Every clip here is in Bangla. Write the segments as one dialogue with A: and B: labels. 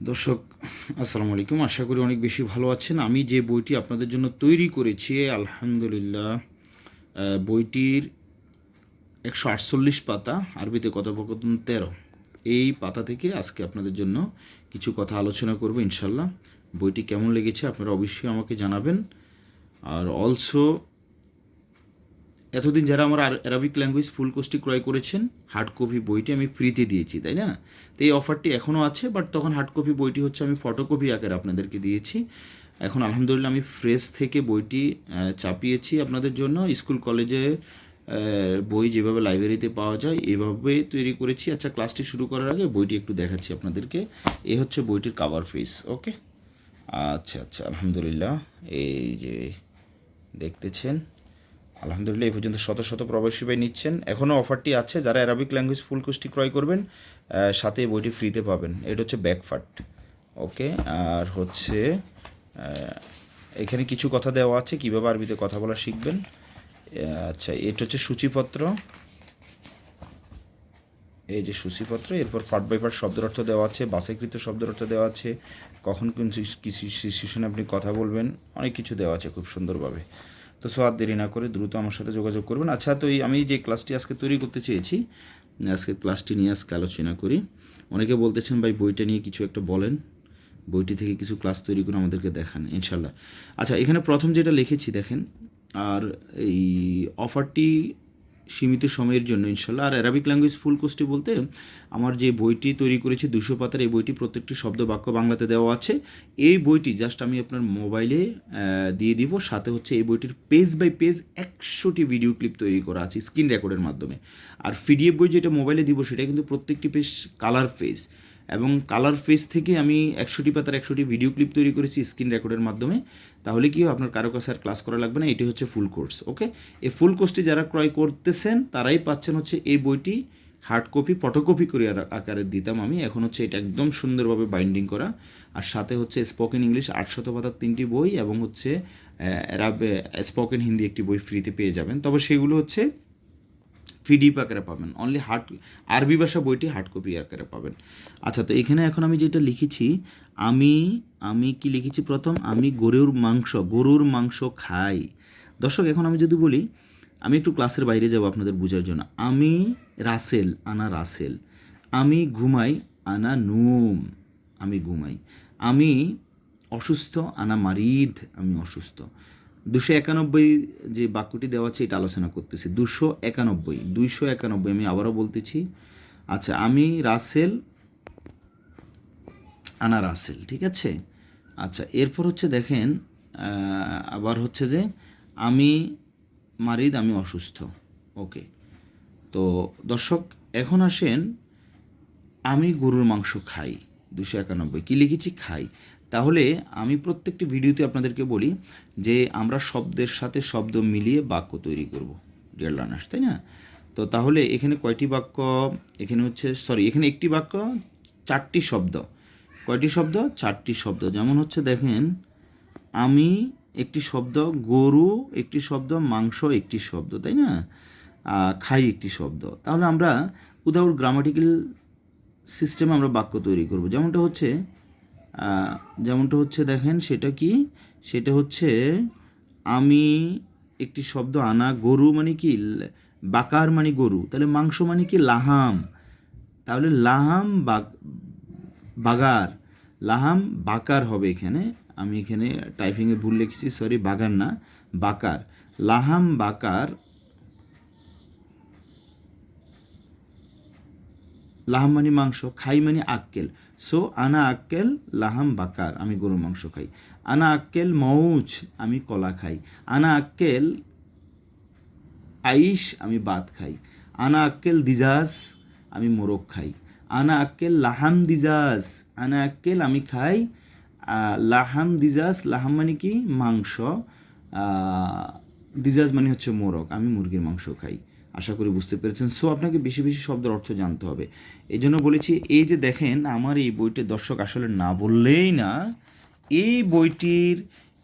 A: দর্শক, আসসালামু আলাইকুম। আশা করি অনেক বেশি ভালো আছেন। আমি যে বইটি আপনাদের জন্য তৈরি করেছি, আলহামদুলিল্লাহ বইটির একশো আটচল্লিশ পাতা, আরবিতে কথোপকথন তেরো। এই পাতা থেকে আজকে আপনাদের জন্য কিছু কথা আলোচনা করব ইনশাল্লাহ। বইটি কেমন লেগেছে আপনারা অবশ্যই আমাকে জানাবেন। আর অলসো এতদিন যারা আমার অ্যারাবিক ল্যাঙ্গুয়েজ ফুল কোর্সটি ক্রয় করেছেন হার্ড কপি বইটি আমি ফ্রিতে দিয়েছি, তাই না? তো এই অফারটি এখনও আছে বাট তখন হার্ড কপি বইটি হচ্ছে আমি ফটোকপি আকারে আপনাদেরকে দিয়েছি। এখন আলহামদুলিল্লাহ আমি ফ্রেশ থেকে বইটি চাপিয়েছি আপনাদের জন্য। স্কুল, কলেজে বই যেভাবে লাইব্রেরিতে পাওয়া যায়, এভাবে তৈরি করেছি। আচ্ছা ক্লাসটি শুরু করার আগে বইটি একটু দেখাচ্ছি আপনাদেরকে। এ হচ্ছে বইটির কাভার ফিস ওকে আচ্ছা আচ্ছা আলহামদুলিল্লাহ। এই যে দেখতেছেন আলহামদুলিল্লাহ, এই পর্যন্ত শত শত প্রবাসী ভাই নিচ্ছেন। এখনও অফারটি আছে, যারা অ্যারাবিক ল্যাঙ্গুয়েজ ফুল কোর্সটি ক্রয় করবেন সাথে বইটি ফ্রিতে পাবেন। এটা হচ্ছে ব্যাকফার্ট ওকে আর হচ্ছে এখানে কিছু কথা দেওয়া আছে, কীভাবে আরবিতে কথা বলা শিখবেন। আচ্ছা এটা হচ্ছে সূচিপত্র। এই যে সূচিপত্র, এরপর পার্ট বাই পার্ট শব্দের অর্থ দেওয়া আছে বাসাইকৃত শব্দের অর্থ দেওয়া আছে, কখন কোন কিছু সিচুয়েশনে আপনি কথা বলবেন, অনেক কিছু দেওয়া আছে খুব সুন্দরভাবে। তো সো আর দেরি না করে দ্রুত আমার সাথে যোগাযোগ করবেন। আচ্ছা তো এই আমি যে ক্লাসটি আজকে তৈরি করতে চেয়েছি, আজকে ক্লাসটি নিয়ে আজকে আলোচনা করি। অনেকে বলতেছেন, ভাই, বইটা নিয়ে কিছু একটা বলেন। বইটি থেকে কিছু ক্লাস তৈরি করে আমাদেরকে দেখান ইনশাল্লাহ আচ্ছা এখানে প্রথম যেটা লিখেছি, দেখেন, আর এই অফারটি সীমিত সময়ের জন্য ইনশাল্লাহ আর অ্যারাবিক ল্যাঙ্গুয়েজ ফুল কোর্সটি বলতে আমার যে বইটি তৈরি করেছি দুশো পাতার, এই বইটি প্রত্যেকটি শব্দ বাক্য বাংলাতে দেওয়া আছে। এই বইটি জাস্ট আমি আপনার মোবাইলে দিয়ে দিব। সাথে হচ্ছে এই বইটির পেজ বাই পেজ একশোটি ভিডিও ক্লিপ তৈরি করা আছে স্ক্রিন রেকর্ডের মাধ্যমে। আর পিডিএফ বই যেটা মোবাইলে দিব, সেটা কিন্তু প্রত্যেকটি পেজ কালার ফেজ এবং কালার ফেস থেকে আমি একশোটি পাতার একশোটি ভিডিও ক্লিপ তৈরি করেছি স্ক্রিন রেকর্ডের মাধ্যমে। তাহলে কি আপনার কারও কাছে আর ক্লাস করা লাগবে না, এটি হচ্ছে ফুল কোর্স ওকে এই ফুল কোর্সটি যারা ক্রয় করতেছেন, তারাই পাচ্ছেন হচ্ছে এই বইটি হার্ড কপি ফটোকপি করে আকারে দিতাম আমি। এখন হচ্ছে এটা একদম সুন্দরভাবে বাইন্ডিং করা। আর সাথে হচ্ছে স্পোকেন ইংলিশ আটশত পাতার তিনটি বই এবং হচ্ছে স্পোকেন হিন্দি একটি বই ফ্রিতে পেয়ে যাবেন। তবে সেগুলো হচ্ছে পিডিএফ আকারে পাবেন। অনলি হার্ড আরবি ভাষা বইটি হার্ড কপি আকারে পাবেন। আচ্ছা তো এখানে এখন আমি যেটা লিখেছি, আমি আমি কি লিখেছি প্রথম? আমি গরুর মাংস গরুর মাংস খাই। দর্শক, এখন আমি যদি বলি, আমি একটু ক্লাসের বাইরে যাব আপনাদের বোঝার জন্য। আমি রাসেল, আনা রাসেল। আমি ঘুমাই, আনা নুম। আমি ঘুমাই। আমি অসুস্থ, আনা মারিদ। আমি অসুস্থ। দুশো একানব্বই যে বাক্যটি দেওয়া আছে, এটা আলোচনা করতেছি। দুশো একানব্বই দুইশো একানব্বই, আমি আবারও বলতেছি। আচ্ছা আমি রাসেল, আনা রাসেল, ঠিক আছে? আচ্ছা এরপর হচ্ছে দেখেন আবার হচ্ছে যে, আমি মারিদ, আমি অসুস্থ। ওকে, তো দর্শক, এখন আসেন, আমি গরুর মাংস খাই, দুশো একানব্বই, কী লিখেছি? খাই। তাহলে আমি প্রত্যেকটি ভিডিওতে আপনাদেরকে বলি যে আমরা শব্দের সাথে শব্দ মিলিয়ে বাক্য তৈরি করব ডিয়ার লার্নার্স তাই না? তো তাহলে এখানে কয়টি বাক্য? এখানে হচ্ছে সরি এখানে একটি বাক্য, চারটি শব্দ। কয়টি শব্দ? চারটি শব্দ। যেমন হচ্ছে দেখেন, আমি একটি শব্দ, গরু একটি শব্দ, মাংস একটি শব্দ, তাই না? খাই একটি শব্দ। তাহলে আমরা উইদাউট গ্রামাটিক্যাল সিস্টেমে আমরা বাক্য তৈরি করব। যেমনটা হচ্ছে যেমনটা হচ্ছে দেখেন, সেটা কি? সেটা হচ্ছে আমি একটি শব্দ আনা গরু মানে কি? বাকার মানে গরু। তাহলে মাংস মানে কি? লাহাম। তাহলে লাহাম বাগ বাগার। লাহাম বাকার হবে এখানে। আমি এখানে টাইপিংয়ে ভুল লিখেছি সরি বাগার না, বাকার। লাহাম বাকার লাহাম মানে মাংস খাই মানে আক্কেল। সো, আনা আক্কেল, লাহাম বাকার, আমি গরুর মাংস খাই। আনা আক্কেল মৌচ আমি কলা খাই। আনা আক্কেল আইস আমি ভাত খাই। আনা আক্কেল, দিজাজ, আমি মোরগ খাই। আনা আক্কেল, লাহাম, দিজাজ। আনা আক্কেল, আমি খাই লাহাম, দিজাজ, লাহাম মানে কি? মাংস দিজাজ মানে হচ্ছে মোরগ। আমি মুরগির মাংস খাই। আশা করি বুঝতে পেরেছেন। সো আপনাকে বেশি বেশি শব্দের অর্থ জানতে হবে। এই জন্য বলেছি, এই যে দেখেন, আমার এই বইটির দর্শক আসলে না বললেই না, এই বইটির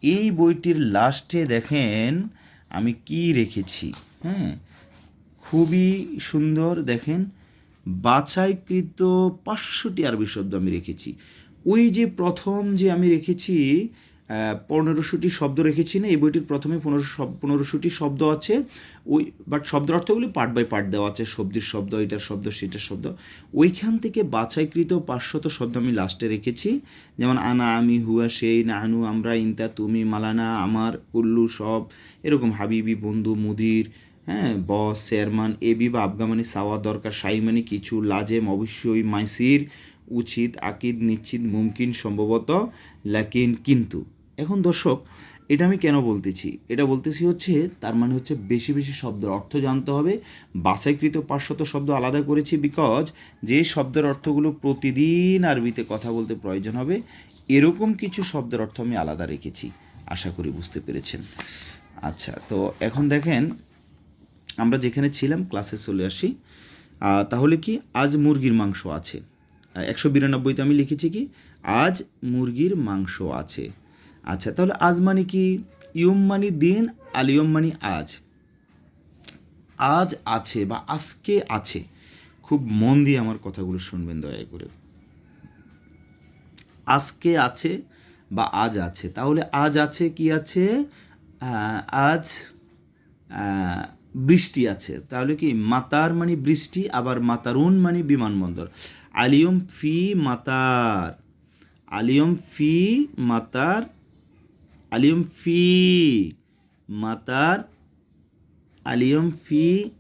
A: এই বইটির লাস্টে দেখেন, আমি কি রেখেছি? হ্যাঁ খুবই সুন্দর দেখেন, বাছাইকৃত পাঁচশোটি আরবি শব্দ আমি রেখেছি। ওই যে প্রথম যে আমি রেখেছি পনেরোশোটি শব্দ রেখেছি না, এই বইটির প্রথমে পনেরোশো পনেরোশোটি শব্দ আছে। ওই বাট শব্দের অর্থগুলি পার্ট বাই পার্ট দেওয়া আছে, সবজির শব্দ, এটার শব্দ, সেটার শব্দ। ওইখান থেকে বাছাইকৃত পাঁচশত শব্দ আমি লাস্টে রেখেছি। যেমন, আনা, আমি, হুয়া, সেই, নানু, আমরা, ইন্তা, তুমি, মালানা, আমার, কুল্লু, সব, এরকম, হাবিবি, বন্ধু, মুদির হ্যাঁ বস, চেয়ারম্যান এবি বা আবগামানি সাওয়া দরকার, সাইমানি, কিছু, লাজেম, অবশ্যই, মাইসির উচিত, আকিদ, নিশ্চিত, মুমকিন সম্ভবত, লাকিন, কিন্তু। এখন দর্শক, এটা আমি কেন বলতেছি? এটা বলতেছি হচ্ছে, তার মানে হচ্ছে বেশি বেশি শব্দের অর্থ জানতে হবে। বাছাইকৃত পাঁচশত শব্দ আলাদা করেছি বিকজ যে শব্দের অর্থগুলো প্রতিদিন আরবিতে কথা বলতে প্রয়োজন হবে, এরকম কিছু শব্দের অর্থ আমি আলাদা রেখেছি। আশা করি বুঝতে পেরেছেন। আচ্ছা তো এখন দেখেন, আমরা যেখানে ছিলাম ক্লাসে চলে আসি। তাহলে কি আজ মুরগির মাংস আছে? একশো বিরানব্বইতে আমি লিখেছি কি, আজ মুরগির মাংস আছে। আচ্ছা তাহলে আজ মানে কি? ইয়ম মানে দিন, আল আলিয়ম মানে আজ। আজ আছে বা আজকে আছে। খুব মন দিয়ে আমার কথাগুলো শুনবেন দয়া করে। আজকে আছে বা আজ আছে। তাহলে আজ আছে কি আছে? আজ বৃষ্টি আছে। তাহলে কি মাতার মানে বৃষ্টি, আবার মাতারুন মানে বিমানবন্দর। আলিয়ম ফি মাতার, আলিয়ম ফি মাতার, আলিয়ম ফি মাতার, আলিয়ম ফি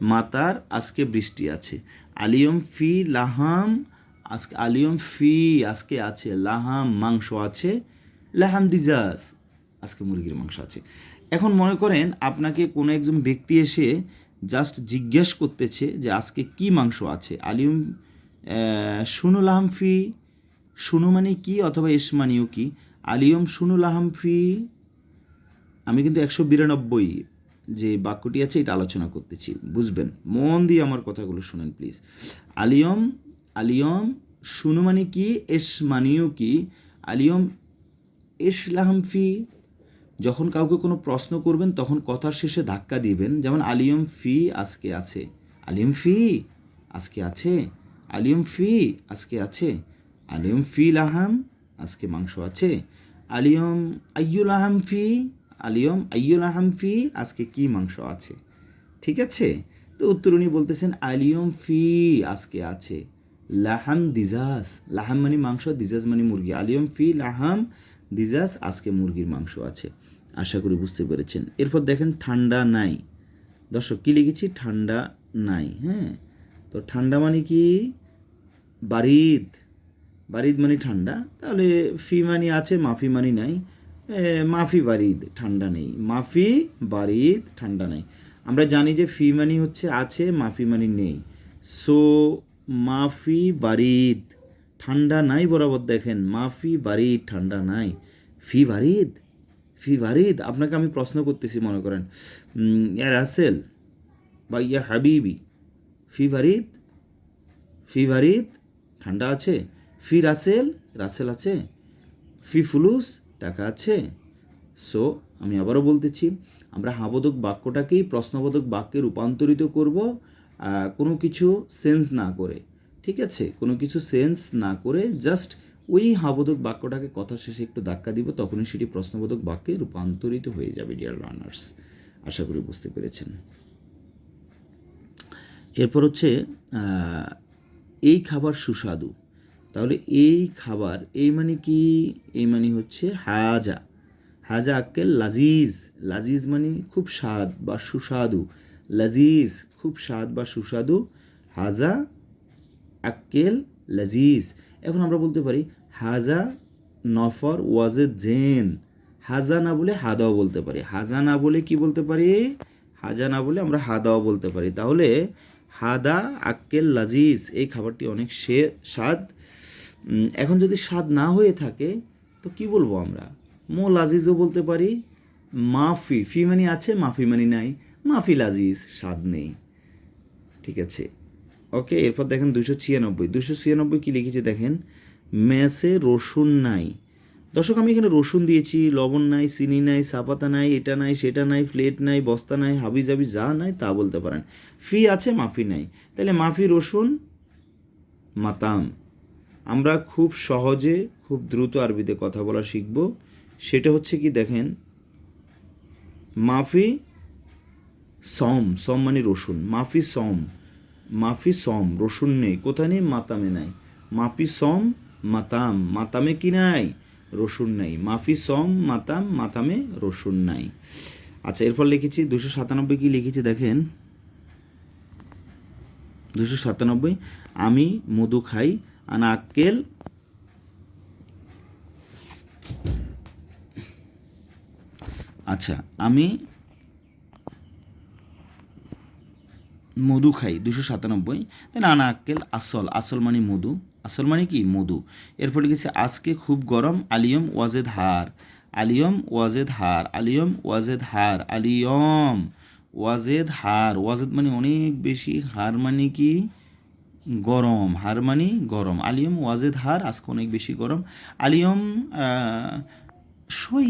A: মাতার, আজকে বৃষ্টি আছে। আলিয়ম ফি লাহাম, আজকে আলিয়ম ফি আজকে আছে। লাহাম মাংস আছে, লাহাম দিজাস, আজকে মুরগির মাংস আছে। এখন মনে করেন আপনাকে কোনো একজন ব্যক্তি এসে জাস্ট জিজ্ঞেস করতেছে যে আজকে কি মাংস আছে? আলিয়ম আহ, শুনু লাহাম ফি শুনু মানে কি অথবা এস মানেও কি? আলিয়ম শুনু লাহাম ফি আমি কিন্তু একশো বিরানব্বই যে বাক্যটি আছে এটা আলোচনা করতেছি বুঝবেন? মন দিয়ে আমার কথাগুলো শুনেন প্লিজ আলিয়ম আলিয়ম শুনু মানে কি এস মানেও কি? আলিয়ম এস ফি যখন কাউকে কোনো প্রশ্ন করবেন, তখন কথার শেষে ধাক্কা দিবেন। যেমন, আলিয়ম ফি আজকে আছে। আলিয়ম ফি আজকে আছে। আলিয়ম ফি আজকে আছে। আলিয়ম ফি লাহাম আজকে মাংস আছে। আলিয়ম আইয়ুল আহাম ফি? আলিয়ম আইয়ুল আহাম ফি আজকে কি মাংস আছে? ঠিক আছে? তো উত্তর উনি বলতেছেন, আলিয়ম ফি আজকে আছে। লাহাম দিজাস। লাহাম মানে মাংস, দিজাস মানে মুরগি। আলিয়ম ফি লাহাম দিজাস, আজকে মুরগির মাংস আছে। আশা করি বুঝতে পেরেছেন। এরপর দেখেন ঠান্ডা নাই। দর্শক, কী লিখেছি? ঠান্ডা নাই হ্যাঁ? তো ঠান্ডা মানে কি? বারিদ। বারিদ মানে ঠান্ডা। তাহলে ফি মানি আছে, মাফি মানি নাই। মাফি বারিদ, ঠান্ডা নেই। মাফি বারিদ, ঠান্ডা নেই। আমরা জানি যে ফি মানি হচ্ছে আছে, মাফি মানি নেই। সো, মাফি বারিদ। ঠান্ডা নাই বরাবর দেখেন। মাফি বারিদ, ঠান্ডা নাই। ফি বারিদ? ফি বারিদ আপনাকে আমি প্রশ্ন করতেছি, মনে করেন। ইয়া রাসেল বা ইয়া হাবিবি, ফি বারিদ ফি বারিদ ঠান্ডা আছে? ফি রাসেল রাসেল আছে? ফি ফুলুস, টাকা আছে? সো, আমি আবারও বলতেছি, আমরা হাবোধক বাক্যটাকেই প্রশ্নবোধক বাক্যে রূপান্তরিত করব কোনো কিছু সেন্স না করে, ঠিক আছে? কোনো কিছু সেন্স না করে জাস্ট ওই হাবোধক বাক্যটাকে কথা শেষে একটু ধাক্কা দিব, তখনই সেটি প্রশ্নবোধক বাক্যে রূপান্তরিত হয়ে যাবে ডিয়ার রানার্স আশা করি বুঝতে পেরেছেন। এরপর হচ্ছে এই খাবার সুস্বাদু। তাহলে এই খাবার, এই মানে কি? এই মানে হচ্ছে হাজা। হাজা আক্কেল লাজিজ। লাজিজ মানে খুব স্বাদ বা সুস্বাদু। লাজিজ, খুব স্বাদ বা সুস্বাদু। হাজা আক্কেল লাজিজ। এখন আমরা বলতে পারি, হাজা নফর ওয়াজে জেন। হাজা না বলে হাদাও বলতে পারি। হাজা না বলে কি বলতে পারি? হাজা না বলে আমরা হাদাও বলতে পারি। তাহলে হাদা আক্কেল লাজিজ, এই খাবারটি অনেক সে, স্বাদ। এখন যদি স্বাদ না হয়ে থাকে, তো কি বলব আমরা? মো লাজিজও বলতে পারি। মাফি, ফি মানি আছে, মাফি মানি নাই। মাফি লাজিজ, স্বাদ নেই। ঠিক আছে? ওকে এরপর দেখেন দুশো ছিয়ানব্বই। দুশো ছিয়ানব্বই কী লিখেছে দেখেন? মেসে রসুন নাই। দর্শক, আমি এখানে রসুন দিয়েছি, লবণ নাই, চিনি নাই সাপাতা নাই, এটা নাই, সেটা নাই প্লেট নাই, বস্তা নাই হাবি জাবি যা নাই তা বলতে পারেন। ফি আছে, মাফি নাই। তাহলে মাফি রসুন মাতাম। আমরা খুব সহজে, খুব দ্রুত আরবিতে কথা বলা শিখব। সেটা হচ্ছে কি দেখেন? মাফি সম সম মানে রসুন। মাফি সম। মাফি সম, রসুন নেই, কোথায় নেই? মাতামে নাই। মাফি সম, মাতাম, মাতামে কি নাই? রসুন নাই। মাফি সম, মাতাম, মাতামে রসুন নাই। আচ্ছা এরপর লিখেছি দুশো সাতানব্বই কি লিখেছি দেখেন? দুশো সাতানব্বই, আমি মধু খাই, আনা আক্কেল আচ্ছা আমি মধু খাই দুশো সাতানব্বই। দেন আনা আক্কেল আসল। আসল মানে মধু। আসল মানে কি? মধু। এরপর লিখেছে আজকে খুব গরম, আলিয়ম ওয়াজেদ হার। আলিয়ম ওয়াজেদ হার, আলিয়ম ওয়াজেদ হার, আলিয়ম ওয়াজেদ হার। ওয়াজেদ মানে অনেক বেশি। হার মানে কি? গরম। হার মানে গরম। আলিয়ম ওয়াজেদ হার, আজকে অনেক বেশি গরম। আলিয়ম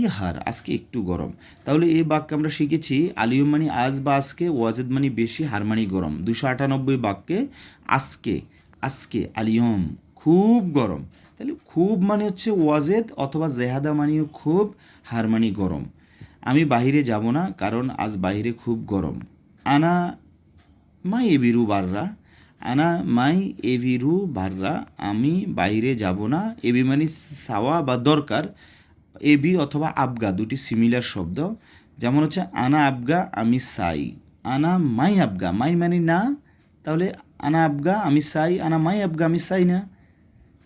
A: হার, আজকে একটু গরম। তাহলে এই বাক্য আমরা শিখেছি, আলিয়ম মানে আজ বা আজকে, ওয়াজেদ মানে বেশি, হার মানে গরম। দুশো আটানব্বই বাক্যে, আজকে আজকে, আলিয়ম, খুব গরম। তাহলে খুব মানে হচ্ছে ওয়াজেদ, অথবা জেহাদা মানেও খুব, হার মানে গরম। আমি বাহিরে যাব না, কারণ আজ বাইরে খুব গরম। আনা মাই এবিরু বাররা, আনা মাই এভিরু বাররা, আমি বাইরে যাব না। এবি মানে সাওয়া বা দরকার এবি অথবা আবগা, দুটি সিমিলার শব্দ। যেমন হচ্ছে, আনা আবগা, আমি সাই। আনা মাই আবগা, মাই মানে না, তাহলে আনা আবগা, আমি সাই, আনা মাই আবগা, আমি সাই না।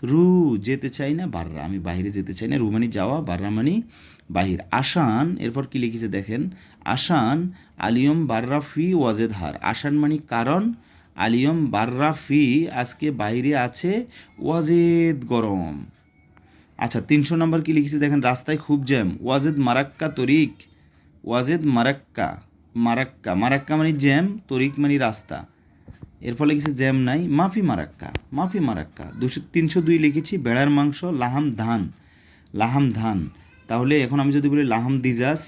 A: রু যেতে চাই না, বাররা, আমি বাইরে যেতে চাই না। রু মানে যাওয়া, বাররা মানে বাহির। আসান এরপর কি লিখেছে দেখেন? আসান আলিয়ম বাররা ফি ওয়াজেদ হার। আসান মানে কারণ, আলিয়ম বাররা ফি আজকে বাইরে আছে, ওয়াজেদ গরম। আচ্ছা তিনশো নম্বর কি লিখেছি? দেখেন, রাস্তায় খুব জ্যাম। ওয়াজেদ মারাক্কা তরিক। ওয়াজেদ মারাক্কা মারাক্কা মারাক্কা মানে জ্যাম, তরিক মানে রাস্তা। এর ফলে লিখেছে জ্যাম নাই। মাফি মারাক্কা মাফি মারাক্কা। দুশো, তিনশো দুই লিখেছি, বেড়ার মাংস, লাহাম ধান। লাহাম ধান। তাহলে এখন আমি যদি বলি লাহাম দিজাস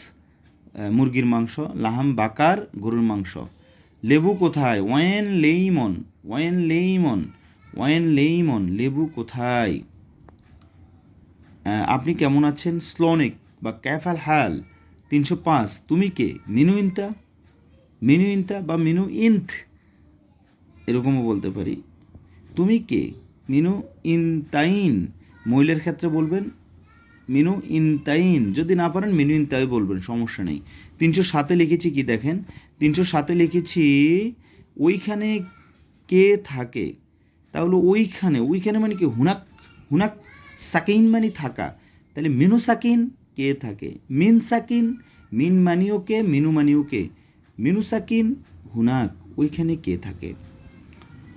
A: মুরগির মাংস, লাহাম বাকার, গরুর মাংস। লেবু কোথায়? When lemon when lemon when lemon, লেবু কোথায়? আপনি কেমন আছেন? স্লোনিক বা ক্যাফাল হাল তিনশো পাঁচ। তুমি কে? মিনু ইনতা? মিনু ইনতা বা মিনু ইন্থ? এরকমও বলতে পারি। তুমি কে? মিনু ইনতাইন। মহিলার ক্ষেত্রে বলবেন, মিনু ইনতাইন। যদি না পারেন মিনু ইনতাই বলবেন, সমস্যা নেই। তিনশো সাতে লিখেছি কি দেখেন? তিনশো সাতে লিখেছি, ওইখানে কে থাকে? তাহলে ওইখানে ওইখানে মানে কি হুনাক? হুনাক? সাকিন মানে থাকা। তাহলে মিনু সাকিন কে থাকে? মিন সাকিন, মিন মানিও কে, মিনু মানিও কে? মিনু সাকিন, হুনাক, ওইখানে কে থাকে?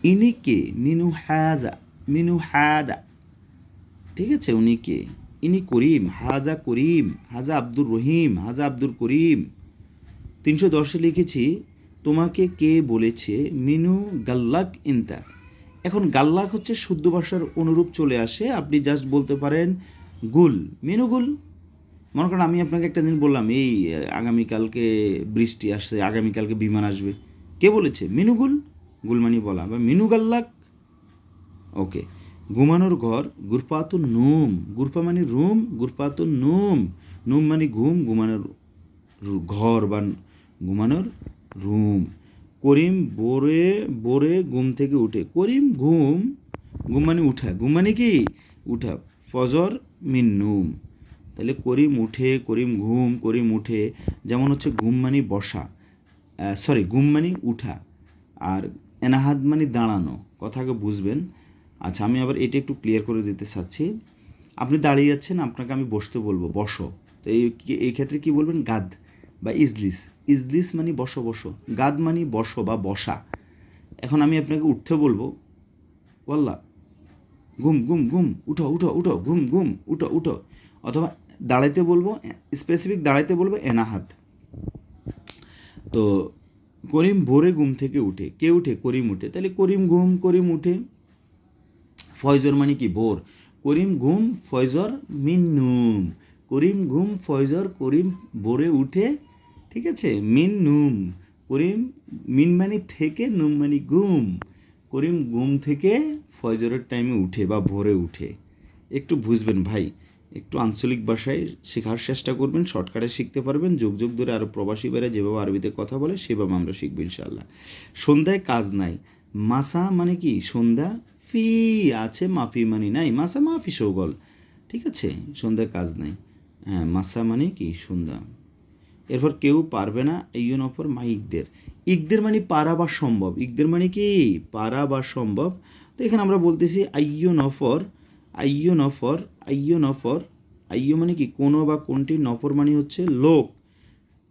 A: ইনি কে? মিনু হাজা, মিনু হাদা। ঠিক আছে, উনি কে? ইনি করিম, হাজা করিম, হাজা আব্দুর রহিম, হাজা আব্দুর করিম। তিনশো দশে লিখেছি, তোমাকে কে বলেছে? মিনু গাল্লাক ইনতা এখন গাল্লাক হচ্ছে শুদ্ধ ভাষার অনুরূপ চলে আসে। আপনি জাস্ট বলতে পারেন গুল। মিনু গুল। মনে করেন আমি আপনাকে একটা দিন বললাম, এই আগামীকালকে বৃষ্টি আসছে, আগামীকালকে বিমান আসবে। কে বলেছে? মিনুগুল গুলমানি বলা। বা মিনু গাল্লাক? ওকে। ঘুমানোর ঘর গুরপাতু নুম। গুরপা মানে রুম গুরপাতু নুম। নুম মানে ঘুম, ঘুমানোর ঘর বা ঘুমানোর রুম। করিম বোরে বোরে ঘুম থেকে উঠে। করিম ঘুম ঘুম মানে উঠা। ঘুম মানে কি? উঠা। ফজর মিন নুম। তাহলে করিম উঠে, করিম ঘুম, করিম উঠে। যেমন হচ্ছে ঘুম মানে বসা। সরি ঘুম মানে উঠা। আর এনাহাত মানে দাঁড়ানো। কথাকে বুঝবেন। আচ্ছা আমি আবার এটা একটু ক্লিয়ার করে দিতে চাচ্ছি। আপনি দাঁড়িয়ে যাচ্ছেন আপনাকে আমি বসতে বলব। বসো। তো এই এই ক্ষেত্রে কি বলবেন? গাদ বা ইজলিস। ইজলিস মানে বসো বসো গাদ মানে বসো বা বসা। এখন আমি আপনাকে উঠতে বলব বললা ঘুম ঘুম ঘুম, উঠো উঠো উঠো, ঘুম ঘুম, উঠো উঠো। অথবা দাঁড়াইতে বলব স্পেসিফিক দাঁড়াইতে বলব এনাহাত। তো করিম ভোরে ঘুম থেকে উঠে, কে উঠে? করিম উঠে। তাহলে করিম ঘুম, করিম উঠে। ফয়জর মানে কি? ভোর। করিম ঘুম, ফয়জর মিন নুম। করিম ঘুম, ফয়জর, করিম ভোরে উঠে ঠিক আছে? মিন নুম। করিম, মিন মানে থেকে, নুম মানে ঘুম করিম ঘুম থেকে ফজরের টাইমে উঠে বা ভোরে উঠে। একটু বুঝবেন ভাই, একটু আঞ্চলিক ভাষায় শেখার চেষ্টা করবেন শর্টকাটে শিখতে পারবেন, যুগ যুগ ধরে আরও প্রবাসী বেড়ে যেভাবে আরবিতে কথা বলে, সেভাবে আমরা শিখব ইনশাল্লাহ সন্ধ্যায় কাজ নাই। মাসা মানে কি? সন্ধ্যা ফি আছে, মাফি মানে নাই। মাসা মাফি সৌগল। ঠিক আছে? সন্ধ্যায় কাজ নাই। হ্যাঁ মাসা মানে কি? সন্ধ্যা। এরপর কেউ পারবে না ইয়ন অফর মা ইকদের। ইকদের মানে পারা বা সম্ভব। ইকদের মানে কি? পারা বা সম্ভব। তো এখানে আমরা বলতেছি আইয়ো নফর আইয়ো নফর আইয়ো নফর। আইয়ো মানে কি? কোনো বা কোনটি। নফর মানে হচ্ছে লোক।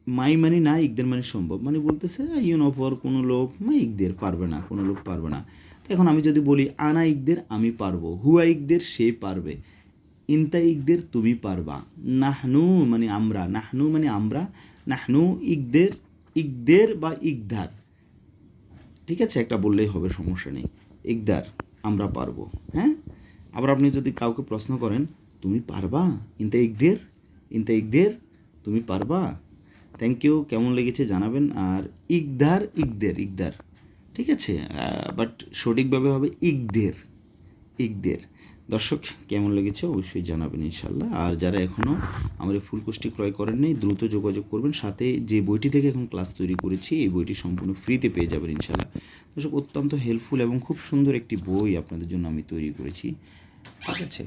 A: মাই মানে না, ইকদের মানে সম্ভব। মানে বলতেছে আইয়ো নফর, কোনো লোক মা ইকদের পারবে না, কোনো লোক পারবে না। তো এখন আমি যদি বলি আনা ইকদের, আমি পারব। হুয়া ইকদের, সে পারবে। ইনতা ইকদের তুমি পারবা। নাহনু মানে আমরা, নাহনু মানে আমরা, নাহনু ইকদের ইকদের বা ইকদার। ঠিক আছে? একটা বললেই হবে, সমস্যা নেই। ইকদার, আমরা পারব হ্যাঁ? আবার আপনি যদি কাউকে প্রশ্ন করেন, তুমি পারবা? ইনতা ইকদের ইনতা ইকদের তুমি পারবা? থ্যাংক ইউ কেমন লেগেছে জানাবেন। আর ইকদার, ইকদের, ইকদার। ঠিক আছে? বাট সঠিকভাবে হবে ইকদের ইকদের। দর্শক, কেমন লেগেছে অবশ্যই জানাবেন ইনশাল্লাহ আর যারা এখনও আমার এই ফুলকোষ্ঠী ক্রয় করেন নাই, দ্রুত যোগাযোগ করবেন। সাথে যে বইটি থেকে এখন ক্লাস তৈরি করেছি, এই বইটি সম্পূর্ণ ফ্রিতে পেয়ে যাবেন ইনশাল্লাহ দর্শক, অত্যন্ত হেল্পফুল এবং খুব সুন্দর একটি বই আপনাদের জন্য আমি তৈরি করেছি। ঠিক আছে।